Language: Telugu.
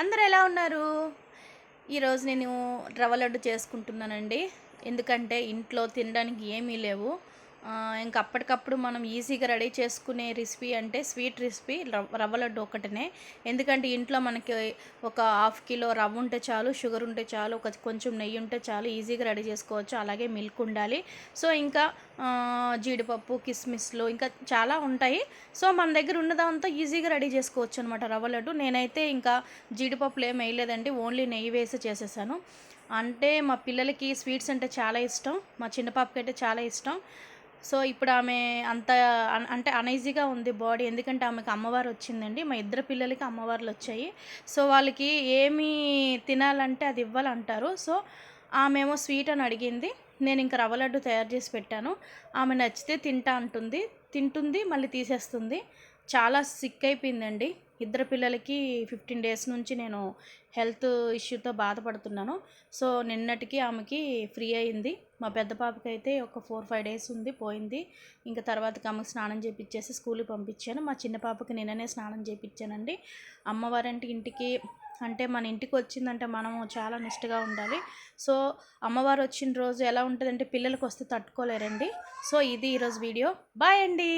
అందరు ఎలా ఉన్నారు? ఈరోజు నేను రవ్వ లడ్డు చేసుకుంటున్నానండి. ఎందుకంటే ఇంట్లో తినడానికి ఏమీ లేవు. ఇంకా అప్పటికప్పుడు మనం ఈజీగా రెడీ చేసుకునే రెసిపీ అంటే స్వీట్ రెసిపీ రవ్- రవ్వ లడ్డు ఒకటినే. ఎందుకంటే ఇంట్లో మనకి ఒక హాఫ్ కిలో రవ్వ ఉంటే చాలు షుగర్ ఉంటే చాలు ఒక కొంచెం నెయ్యి ఉంటే చాలు ఈజీగా రెడీ చేసుకోవచ్చు. అలాగే మిల్క్ ఉండాలి. సో ఇంకా జీడిపప్పు కిస్మిస్లు ఇంకా చాలా ఉంటాయి. సో మన దగ్గర ఉన్నదంతా ఈజీగా రెడీ చేసుకోవచ్చు అనమాట రవ్వ లడ్డు. నేనైతే ఇంకా జీడిపప్పులు ఏం వేయలేదండి. ఓన్లీ నెయ్యి వేసి చేసేసాను. అంటే మా పిల్లలకి స్వీట్స్ అంటే చాలా ఇష్టం. మా చిన్న పాపకి అయితే చాలా ఇష్టం. సో ఇప్పుడు ఆమె అంత అంటే అనైజీగా ఉంది బాడీ. ఎందుకంటే ఆమెకు అమ్మవారు వచ్చిందండి. మా ఇద్దరు పిల్లలకి అమ్మవార్లు వచ్చాయి. సో వాళ్ళకి ఏమి తినాలంటే అది ఇవ్వాలంటారు. సో ఆమెమో స్వీట్ అని అడిగింది. నేను ఇంకా రవ్వ లడ్డు తయారు చేసి పెట్టాను. ఆమె నచ్చితే తింటా అంటుంది. తింటుంది మళ్ళీ తీసేస్తుంది. చాలా సిక్ అయిపోయిందండి. ఇద్దరు పిల్లలకి ఫిఫ్టీన్ డేస్ నుంచి నేను హెల్త్ ఇష్యూతో బాధపడుతున్నాను. సో నిన్నటికి ఆమెకి ఫ్రీ అయింది. మా పెద్ద పాపకి అయితే ఒక ఫోర్ ఫైవ్ డేస్ ఉంది పోయింది. ఇంకా తర్వాత ఆమెకు స్నానం చేయించేసి స్కూల్కి పంపించాను. మా చిన్న పాపకి నిన్ననే స్నానం చేయించానండి అమ్మవారంటే ఇంటికి అంటే మన ఇంటికి వచ్చిందంటే మనము చాలా నిష్టగా ఉండాలి. సో అమ్మవారు వచ్చిన రోజు ఎలా ఉంటుందంటే పిల్లలకు వస్తే తట్టుకోలేరండి. సో ఇది ఈరోజు వీడియో. బాయ్ అండి!